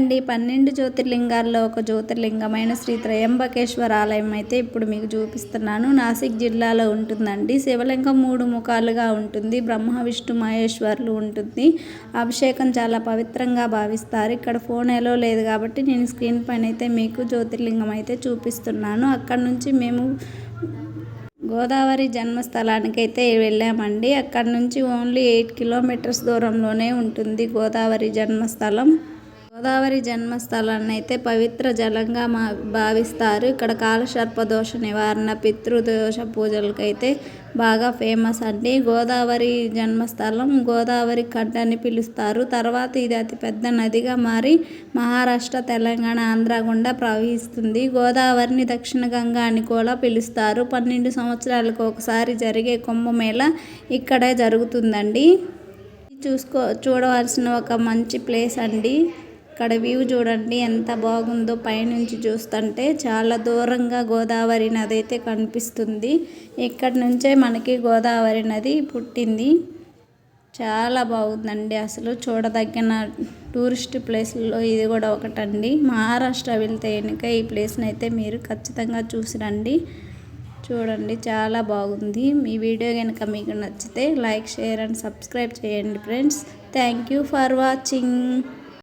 అండి పన్నెండు జ్యోతిర్లింగాల్లో ఒక జ్యోతిర్లింగమైన శ్రీ త్రయంబకేశ్వర ఆలయం అయితే ఇప్పుడు మీకు చూపిస్తున్నాను. నాసిక్ జిల్లాలో ఉంటుందండి. శివలింగం మూడు ముఖాలుగా ఉంటుంది. బ్రహ్మ విష్ణు మహేశ్వర్లు ఉంటుంది. అభిషేకం చాలా పవిత్రంగా భావిస్తారు. ఇక్కడ ఫోన్ ఎలో లేదు కాబట్టి నేను స్క్రీన్ పైన అయితే మీకు జ్యోతిర్లింగం అయితే చూపిస్తున్నాను. అక్కడ నుంచి మేము గోదావరి జన్మస్థలానికి అయితే వెళ్ళామండి. అక్కడ నుంచి ఓన్లీ ఎయిట్ కిలోమీటర్స్ దూరంలోనే ఉంటుంది గోదావరి జన్మస్థలం. గోదావరి జన్మస్థలాన్ని అయితే పవిత్ర జలంగా మా భావిస్తారు. ఇక్కడ కాలసర్ప దోష నివారణ పితృదోష పూజలకైతే బాగా ఫేమస్ అండి. గోదావరి జన్మస్థలం గోదావరి కడ్డ అని పిలుస్తారు. తర్వాత ఇది అతిపెద్ద నదిగా మారి మహారాష్ట్ర తెలంగాణ ఆంధ్ర గుండా ప్రవహిస్తుంది. గోదావరిని దక్షిణ గంగా అని కూడా పిలుస్తారు. పన్నెండు సంవత్సరాలకు ఒకసారి జరిగే కుంభమేళ ఇక్కడే జరుగుతుందండి. చూసుకో చూడవలసిన ఒక మంచి ప్లేస్ అండి. ఇక్కడ వ్యూ చూడండి ఎంత బాగుందో పైనుంచి చూస్తుంటే చాలా దూరంగా గోదావరి నది అయితే కనిపిస్తుంది. ఇక్కడ నుంచే మనకి గోదావరి నది పుట్టింది. చాలా బాగుందండి అసలు. చూడదగిన టూరిస్ట్ ప్లేస్లో ఇది కూడా ఒకటండి. మహారాష్ట్ర వెళ్తే కనుక ఈ ప్లేస్ని అయితే మీరు ఖచ్చితంగా చూసి రండి. చూడండి చాలా బాగుంది. మీ వీడియో కనుక మీకు నచ్చితే లైక్ షేర్ అండ్ సబ్స్క్రైబ్ చేయండి friends. Thank you for watching.